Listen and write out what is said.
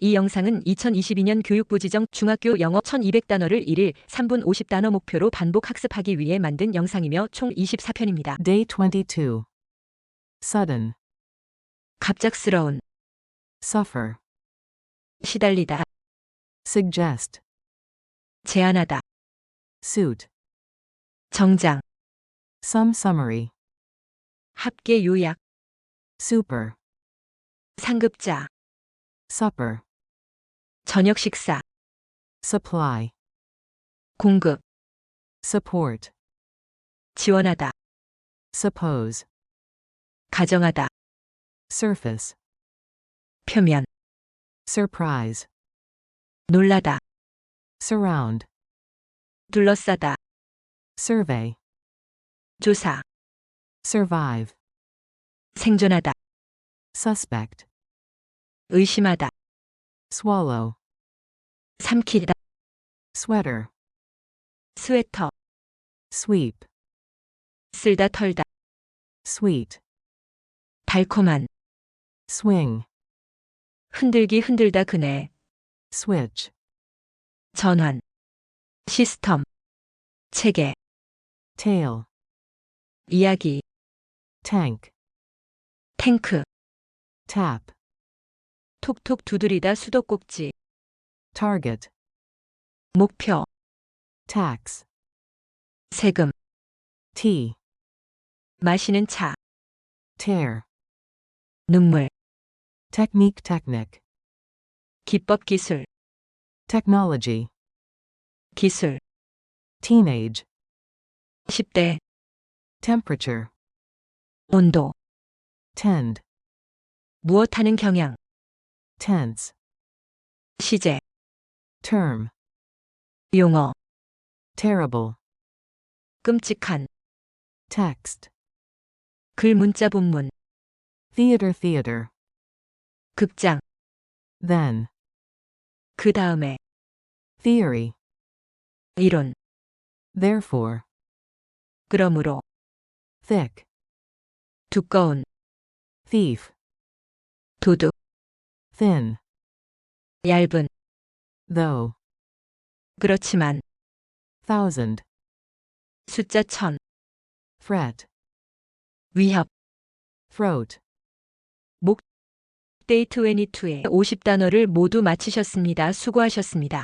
이 영상은 2022년 교육부 지정 중학교 영어 1200단어를 1일 3분 50단어 목표로 반복 학습하기 위해 만든 영상이며 총 24편입니다. Day 22. Sudden. 갑작스러운, Suffer. 시달리다, Suggest. 제안하다, Suit. 정장, Some summary. 합계 요약, Super. 상급자, Supper. 저녁 식사, Supply. 공급, Support. 지원하다, Suppose. 가정하다, Surface. 표면, Surprise. 놀라다, Surround. 둘러싸다, Survey. 조사, Survive. 생존하다, Suspect. 의심하다, Swallow. 삼키다, Sweater. 스웨터, Sweep. 쓸다 털다, Sweet. 달콤한, Swing. 흔들기 흔들다 그네, Switch. 전환, 시스템, 체계, Tail. 이야기, Tank. 탱크, Tap. 톡톡 두드리다 수도꼭지, Target. 목표, Tax. 세금, Tea. 마시는 차, Tear. 눈물, Technique technic. 기법 기술, Technology. 기술, Teenage. 10대, Temperature. 온도, Tend. 무엇하는 경향, Tense. 시제, Term. 용어, Terrible. 끔찍한, Text. 글 문자 본문, Theater theater. 극장, Then. 그 다음에, Theory. 이론, Therefore. 그러므로, Thick. 두꺼운, Thief. 도둑, Thin. 얇은, Though. 그렇지만, Thousand. 숫자 천, Fret. 위협, Throat. 데이트 22의 50단어를 모두 마치셨습니다. 수고하셨습니다.